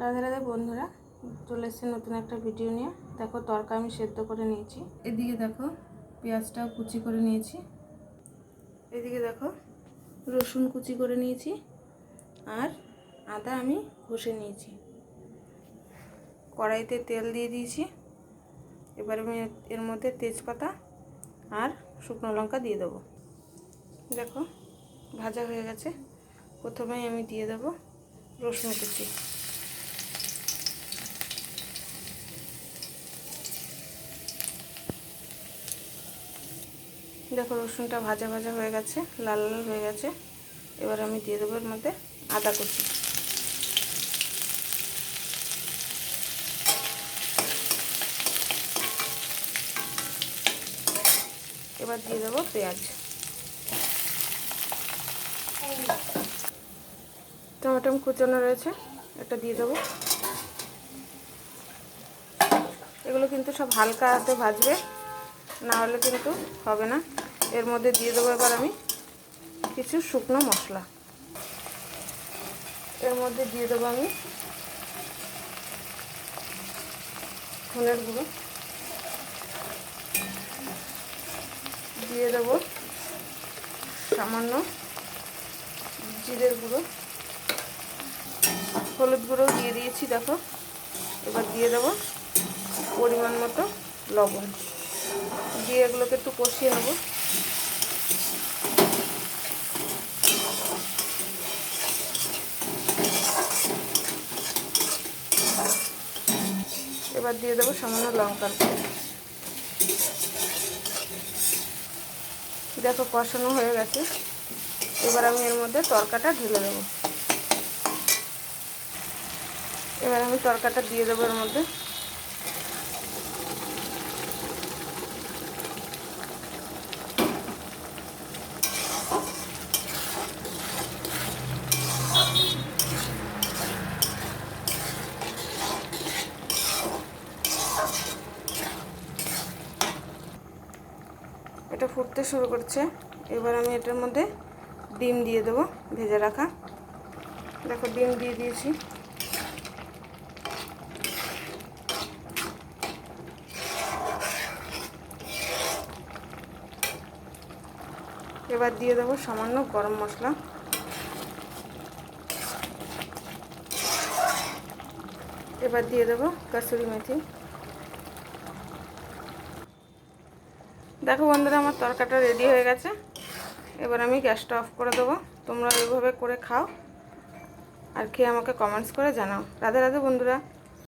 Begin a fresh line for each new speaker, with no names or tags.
রাধে রাধে বন্ধুরা, চলে এসেছি নতুন একটা ভিডিও নিয়ে। দেখো, তরকা আমি সেদ্ধ করে নিয়েছি। এদিকে দেখো, পেঁয়াজটাও কুচি করে নিয়েছি। এদিকে দেখো, রসুন কুচি করে নিয়েছি আর আদা আমি ঘষে নিয়েছি। কড়াইতে তেল দিয়ে দিয়েছি। এবার আমি এর মধ্যে তেজপাতা আর শুকনো লঙ্কা দিয়ে দেবো। দেখো, ভাজা হয়ে গেছে। প্রথমেই আমি দিয়ে দেবো রসুন কুচি। দেখো রসুনটা ভাজা ভাজা হয়ে গেছে, লাল লাল হয়ে গেছে। এবার আমি দিয়ে দেবো এর মধ্যে আদা কুচি। এবার দিয়ে দেবো পেঁয়াজ। টমেটো কুচানো রয়েছে এটা দিয়ে দেবো। এগুলো কিন্তু সব হালকা হাতে ভাজবে, না হলে কিন্তু হবে না। এর মধ্যে দিয়ে দেবো এবার আমি কিছু শুকনো মশলা। এর মধ্যে দিয়ে দেবো আমি ধনের গুঁড়ো। দিয়ে দেবো সামান্য জিরের গুঁড়ো। হলুদ গুঁড়ো দিয়ে দিয়েছি, দেখো। এবার দিয়ে দেবো পরিমাণ মতো লবণ। দিয়ে এগুলোকে একটু কষিয়ে নেব। এবার দিয়ে দেবো সামান্য লঙ্কার দেখো কষানো হয়ে গেছে। এবার আমি এর মধ্যে তরকাটা ঢেলে দেবো। এবার আমি তরকাটা দিয়ে দেবো এর মধ্যে। এটা ফুটতে শুরু করছে। এবার আমি এটার মধ্যে ডিম দিয়ে দেবো, ভেজে রাখা। দেখো, ডিম দিয়ে দিয়েছি। এবার দিয়ে দেবো সামান্য গরম মশলা। এবার দিয়ে দেবো কাসুরি মেথি। দেখো বন্ধুরা, আমার তরকাটা রেডি হয়ে গেছে। এবার আমি গ্যাসটা অফ করে দেবো। তোমরা এইভাবে করে খাও আর খেয়ে আমাকে কমেন্টস করে জানাও। রাধে রাধে বন্ধুরা।